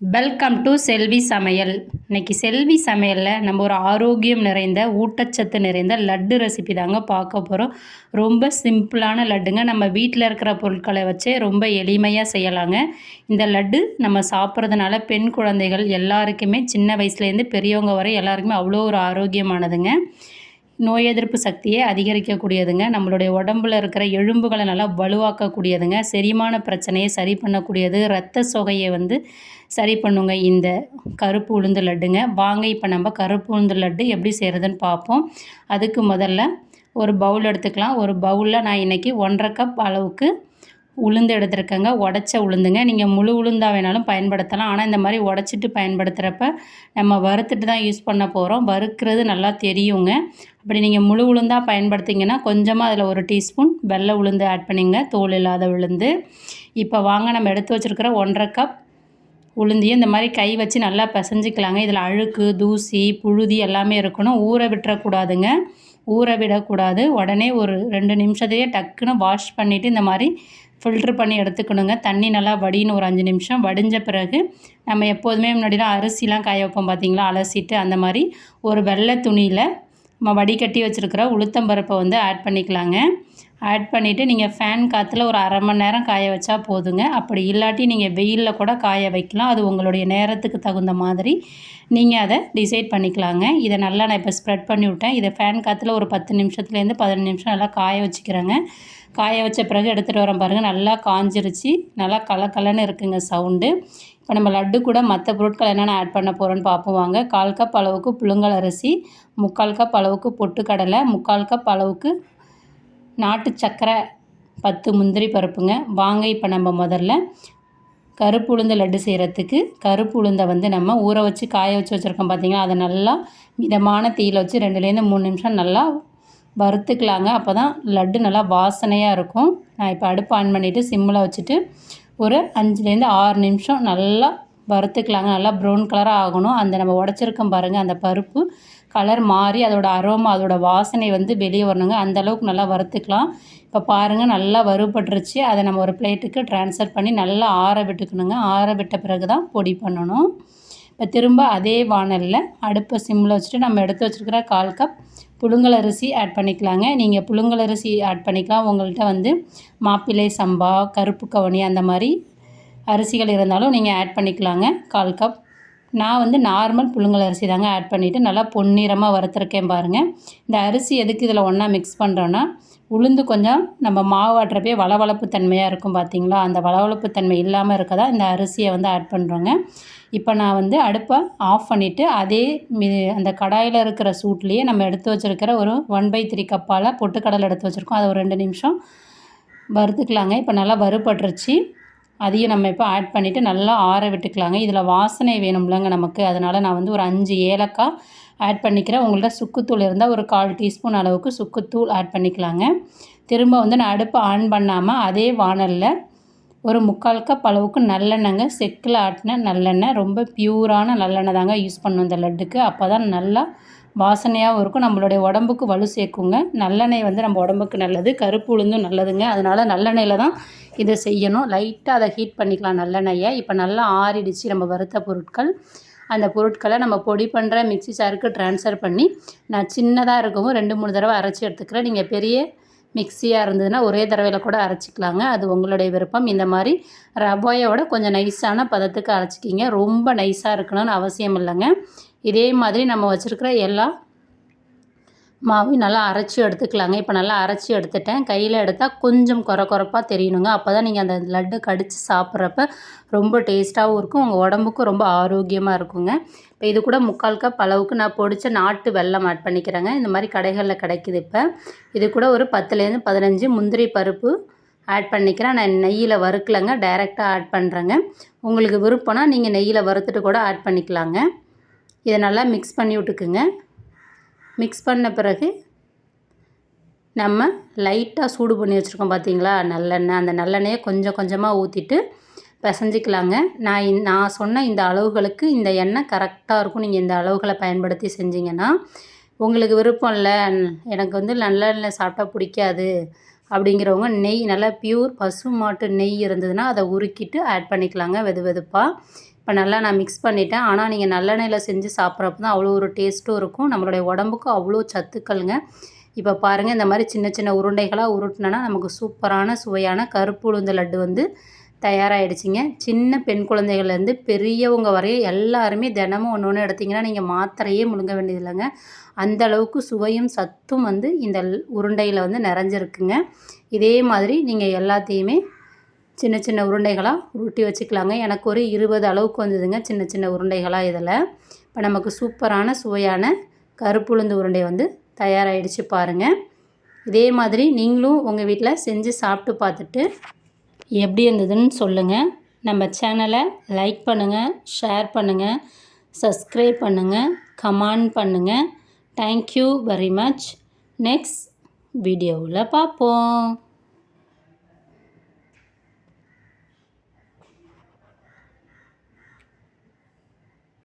Welcome to செல்வி சமையல் இன்னைக்கு செல்வி சமையலில் நம்ம ஒரு ஆரோக்கியம் நிறைந்த ஊட்டச்சத்து நிறைந்த லட்டு ரெசிபி தாங்க பார்க்க போகிறோம் ரொம்ப சிம்பிளான லட்டுங்க. நம்ம வீட்டில் இருக்கிற பொருட்களை வச்சே ரொம்ப எளிமையாக செய்யலாங்க. இந்த லட்டு நம்ம சாப்பிட்றதுனால பெண் குழந்தைகள் எல்லாருக்குமே சின்ன வயசுலேருந்து பெரியவங்க வரை எல்லாருக்குமே அவ்வளோ ஒரு ஆரோக்கியமானதுங்க. நோய் எதிர்ப்பு சக்தியை அதிகரிக்கக்கூடியதுங்க. நம்மளுடைய உடம்புல இருக்கிற எலும்புகளை நல்லா வலுவாக்கக்கூடியதுங்க. செரிமான பிரச்சனையை சரி பண்ணக்கூடியது. இரத்த சொகையை வந்து சரி பண்ணுங்க. இந்த கருப்பு உளுந்து லட்டுங்க. வாங்க இப்போ நம்ம கருப்பு உளுந்து லட்டு எப்படி செய்கிறதுன்னு பார்ப்போம். அதுக்கு முதல்ல ஒரு பவுல் எடுத்துக்கலாம். ஒரு பவுலில் நான் இன்றைக்கி ஒன்றரை கப் அளவுக்கு உளுந்து எடுத்திருக்கேங்க. உடச்ச உளுந்துங்க. நீங்கள் முழு உளுந்தாக வேணாலும் பயன்படுத்தலாம். ஆனால் இந்த மாதிரி உடச்சிட்டு பயன்படுத்துகிறப்ப நம்ம வறுத்துட்டு தான் யூஸ் பண்ண போகிறோம் வறுக்கிறது நல்லா தெரியுங்க. அப்படி நீங்கள் முழு உளுந்தாக பயன்படுத்திங்கன்னா கொஞ்சமாக அதில் ஒரு டீஸ்பூன் வெள்ளை உளுந்து ஆட் பண்ணிங்க. தோல் இல்லாத உளுந்து. இப்போ வாங்க நம்ம எடுத்து வச்சுருக்கிற ஒன்றரை கப் உளுந்தியும் இந்த மாதிரி கை வச்சு நல்லா பிசைஞ்சிக்கலாங்க. இதில் அழுக்கு தூசி புழுதி எல்லாமே இருக்கணும். ஊற விட்டுறக்கூடாதுங்க. ஊற விடக்கூடாது உடனே ஒரு ரெண்டு நிமிஷத்துலேயே டக்குன்னு வாஷ் பண்ணிவிட்டு இந்த மாதிரி ஃபில்ட்ரு பண்ணி எடுத்துக்கணுங்க. தண்ணி நல்லா வடின்னு ஒரு அஞ்சு நிமிஷம். வடிஞ்ச பிறகு நம்ம எப்போதுமே முன்னாடிலாம் அரிசிலாம் காய வைப்போம் பார்த்தீங்களா? அலசிட்டு அந்த மாதிரி ஒரு வெள்ளை துணியில் நம்ம வடிகட்டி வச்சுருக்கிற உளுத்தம்பருப்பை வந்து ஆட் பண்ணிக்கலாங்க. ஆட் பண்ணிவிட்டு நீங்கள் ஃபேன் காற்றுல ஒரு அரை மணி நேரம் காய வச்சா போதுங்க. அப்படி இல்லாட்டி நீங்கள் வெயிலில் கூட காய வைக்கலாம். அது உங்களுடைய நேரத்துக்கு தகுந்த மாதிரி. நீங்கள் அதை டிசைட் பண்ணிக்கலாங்க. இதை நல்லா நான் இப்போ ஸ்ப்ரெட் பண்ணி விட்டேன். இதை ஃபேன் காற்றுல ஒரு பத்து நிமிஷத்துலேருந்து பதினஞ்சு நிமிஷம் நல்லா காய வச்சுக்கிறேங்க. காய வச்ச பிறகு எடுத்துகிட்டு வரேன் பாருங்கள் நல்லா காஞ்சிருச்சு. நல்லா கலக்கலன்னு இருக்குங்க சவுண்டு இப்போ நம்ம லட்டு கூட மற்ற பொருட்கள் என்னென்ன ஆட் பண்ண போகிறோன்னு பார்ப்போம் வாங்க. கால் கப் அளவுக்கு புழுங்கல் அரிசி முக்கால் கப் அளவுக்கு பொட்டுக்கடலை முக்கால் கப் அளவுக்கு நாட்டு சக்கரை பத்து முந்திரி பருப்புங்க. வாங்க இப்போ நம்ம முதல்ல கருப்பு உளுந்து லட்டு செய்கிறதுக்கு கருப்பு உளுந்தை வந்து நம்ம ஊற வச்சு காய வச்சு வச்சுருக்கோம் பார்த்திங்களா அதை நல்லா மிதமான தீயில் வச்சு ரெண்டுலேருந்து மூணு நிமிஷம் நல்லா வறுத்துக்கலாங்க. அப்போ தான் லட்டு நல்லா வாசனையாக இருக்கும். நான் இப்போ அடுப்பு ஆன் பண்ணிவிட்டு சிம்மில் வச்சுட்டு ஒரு அஞ்சுலேருந்து ஆறு நிமிஷம் நல்லா வறுத்துக்கலாங்க. நல்லா ப்ரௌன் கலராக ஆகணும். அந்த நம்ம உடச்சிருக்கோம் பாருங்கள் அந்த பருப்பு. கலர் மாறி அதோடய அரோமா அதோடய வாசனை வந்து வெளியே வரணுங்க. அந்தளவுக்கு நல்லா வறுத்துக்கலாம். இப்போ பாருங்கள் நல்லா வறுபட்டுருச்சு. அதை நம்ம ஒரு பிளேட்டுக்கு ட்ரான்ஸ்ஃபர் பண்ணி நல்லா ஆற விட்டுக்கணுங்க. ஆற விட்ட பிறகு தான் பொடி பண்ணணும். இப்போ திரும்ப அதே வானலில் அடுப்பை சிம்மில் வச்சுட்டு நம்ம எடுத்து வச்சுருக்கிற கால் கப் புழுங்கலரிசி ஆட் பண்ணிக்கலாங்க. நீங்கள் புழுங்கலரிசி ஆட் பண்ணிக்கலாம். உங்கள்கிட்ட வந்து மாப்பிள்ளை சம்பா கருப்பு கவனி அந்த மாதிரி அரிசிகள் இருந்தாலும் நீங்கள் ஆட் பண்ணிக்கலாங்க. கால் கப் நான் வந்து நார்மல் புழுங்கல் அரிசி தாங்க ஆட் பண்ணிவிட்டு நல்லா பொன்னிறமாக வறுத்துருக்கேன் பாருங்கள் இந்த அரிசி எதுக்கு இதில் ஒன்றா மிக்ஸ் பண்ணுறோன்னா உளுந்து கொஞ்சம் நம்ம மாவு ஆட்டுறப்பே வளவளப்பு தன்மையாக இருக்கும் பார்த்திங்களா அந்த வளவளப்பு தன்மை இல்லாமல் இருக்கதா இந்த அரிசியை வந்து ஆட் பண்ணுறோங்க இப்போ நான் வந்து அடுப்பை ஆஃப் பண்ணிவிட்டு அதே மி அந்த கடாயில் இருக்கிற சூட்லேயே நம்ம எடுத்து வச்சுருக்கிற ஒரு ஒன் பை த்ரீ கப்பால் பொட்டுக்கடலை எடுத்து வச்சுருக்கோம். அதை ஒரு ரெண்டு நிமிஷம் வறுத்துக்கலாங்க. இப்போ நல்லா வறுபட்டுருச்சு. அதையும் நம்ம இப்போ ஆட் பண்ணிவிட்டு நல்லா ஆற விட்டுக்கலாங்க. இதில் வாசனை வேணும்லங்க நமக்கு. அதனால் நான் வந்து ஒரு அஞ்சு ஏலக்காய் ஆட் பண்ணிக்கிறேன். உங்கள்கிட்ட சுக்குத்தூள் இருந்தால் ஒரு கால் டீஸ்பூன் அளவுக்கு சுக்குத்தூள் ஆட் பண்ணிக்கலாங்க. திரும்ப வந்து நான் அடுப்பை ஆன் பண்ணாமல் அதே வானலில் ஒரு முக்கால் கப் அளவுக்கு நல்லெண்ணெய்ங்க. செக்கில் ஆட்டின நல்லெண்ணெய். ரொம்ப பியூரான நல்லெண்ணெய் தாங்க யூஸ் பண்ணணும் இந்த லட்டுக்கு. அப்போ தான் நல்லா வாசனையாகவும் இருக்கும். நம்மளுடைய உடம்புக்கு வலு சேர்க்குங்க. நல்லெண்ணெய் வந்து நம்ம உடம்புக்கு நல்லது. கருப்பு உளுந்தும் நல்லதுங்க. அதனால் நல்லெண்ணெயில் தான் இதை செய்யணும். லைட்டாக அதை ஹீட் பண்ணிக்கலாம் நல்லெண்ணெயை. இப்போ நல்லா ஆறிடுச்சு நம்ம வறுத்த பொருட்கள். அந்த பொருட்களை நம்ம பொடி பண்ணுற மிக்சி சாருக்கு ட்ரான்ஸ்ஃபர் பண்ணி நான் சின்னதாக இருக்கவும் ரெண்டு மூணு தடவை அரைச்சி எடுத்துக்கிறேன். நீங்கள் பெரிய மிக்சியாக இருந்ததுன்னா ஒரே தடவையில் கூட அரைச்சிக்கலாங்க. அது உங்களுடைய விருப்பம். இந்த மாதிரி ரவையோட கொஞ்சம் நைஸான பதத்துக்கு அரைச்சிக்கிங்க. ரொம்ப நைஸாக இருக்கணும்னு அவசியம் இல்லைங்க. இதே மாதிரி நம்ம வச்சுருக்கிற எல்லா மாவையும் நல்லா அரைச்சி எடுத்துக்கலாங்க. இப்போ நல்லா அரைச்சி எடுத்துட்டேன். கையில் எடுத்தால் கொஞ்சம் குறை குறைப்பாக தெரியணுங்க. அப்போ தான் நீங்கள் அந்த லட்டு கடித்து சாப்பிட்றப்ப ரொம்ப டேஸ்ட்டாகவும் இருக்கும். உங்கள் உடம்புக்கும் ரொம்ப ஆரோக்கியமாக இருக்குங்க. இப்போ இது கூட முக்கால் கப் அளவுக்கு நான் பொடிச்ச நாட்டு வெள்ளம் ஆட் பண்ணிக்கிறேங்க. இந்த மாதிரி கடைகளில் கிடைக்குது இப்போ. இது கூட ஒரு பத்துலேருந்து பதினஞ்சு முந்திரி பருப்பு ஆட் பண்ணிக்கிறேன். நான் நெய்யில் வறுக்கலைங்க. டைரெக்டாக ஆட் பண்ணுறேங்க உங்களுக்கு விருப்பம்னா நீங்கள் நெய்யில் வறுத்துட்டு கூட ஆட் பண்ணிக்கலாங்க. இதை நல்லா மிக்ஸ் பண்ணி விட்டுக்குங்க. மிக்ஸ் பண்ண பிறகு நம்ம லைட்டாக சூடு பண்ணி வச்சுருக்கோம் பார்த்தீங்களா நல்லெண்ணெய் அந்த நல்லெண்ணெயை கொஞ்சம் கொஞ்சமாக ஊற்றிட்டு பிசைஞ்சிக்கலாங்க. நான் இந் நான் சொன்ன இந்த அளவுகளுக்கு இந்த எண்ணெய் கரெக்டாக இருக்கும். நீங்கள் இந்த அளவுகளை பயன்படுத்தி செஞ்சிங்கன்னா உங்களுக்கு விருப்பம் இல்லை. எனக்கு வந்து நல்லெண்ணெய் சாப்பிட்டா பிடிக்காது அப்படிங்கிறவங்க நெய் நல்லா பியூர் பசு மாட்டு நெய் இருந்ததுன்னா அதை உருக்கிட்டு ஆட் பண்ணிக்கலாங்க வெது வெதுப்பாக இப்போ நல்லா நான் மிக்ஸ் பண்ணிட்டேன். ஆனால் நீங்கள் நல்லெண்ணெயில் செஞ்சு சாப்பிட்றப்ப தான் அவ்வளோ ஒரு டேஸ்ட்டும் இருக்கும். நம்மளுடைய உடம்புக்கும் அவ்வளோ சத்துக்கள்ங்க. இப்போ பாருங்கள் இந்த மாதிரி சின்ன சின்ன உருண்டைகளாக உருட்டினோன்னா நமக்கு சூப்பரான சுவையான கருப்பு உளுந்து லட்டு வந்து தயாராகிடுச்சிங்க சின்ன பெண் குழந்தைகள்லேருந்து பெரியவங்க வரையும் எல்லாருமே தினமும் ஒன்று ஒன்று எடுத்திங்கன்னா நீங்கள் மாத்திரையே முழுங்க வேண்டியதில்லைங்க. அந்த அளவுக்கு சுவையும் சத்தும் வந்து இந்த உருண்டையில் வந்து நிறைஞ்சிருக்குங்க. இதே மாதிரி நீங்கள் எல்லாத்தையுமே சின்ன சின்ன உருண்டைகளாக உருட்டி வச்சுக்கலாங்க. எனக்கு ஒரு இருபது அளவுக்கு வந்ததுங்க சின்ன சின்ன உருண்டைகளாக இதில். இப்போ நமக்கு சூப்பரான சுவையான கருப்புளுந்து உருண்டை வந்து தயாராகிடுச்சு பாருங்கள் இதே மாதிரி நீங்களும் உங்கள் வீட்டில் செஞ்சு சாப்பிட்டு பார்த்துட்டு எப்படி இருந்ததுன்னு சொல்லுங்கள் நம்ம சேனலை லைக் பண்ணுங்கள் ஷேர் பண்ணுங்கள் சப்ஸ்கிரைப் பண்ணுங்கள் கமெண்ட் பண்ணுங்கள் தேங்க்யூ வெரி மச் நெக்ஸ்ட் வீடியோவில் பார்ப்போம்.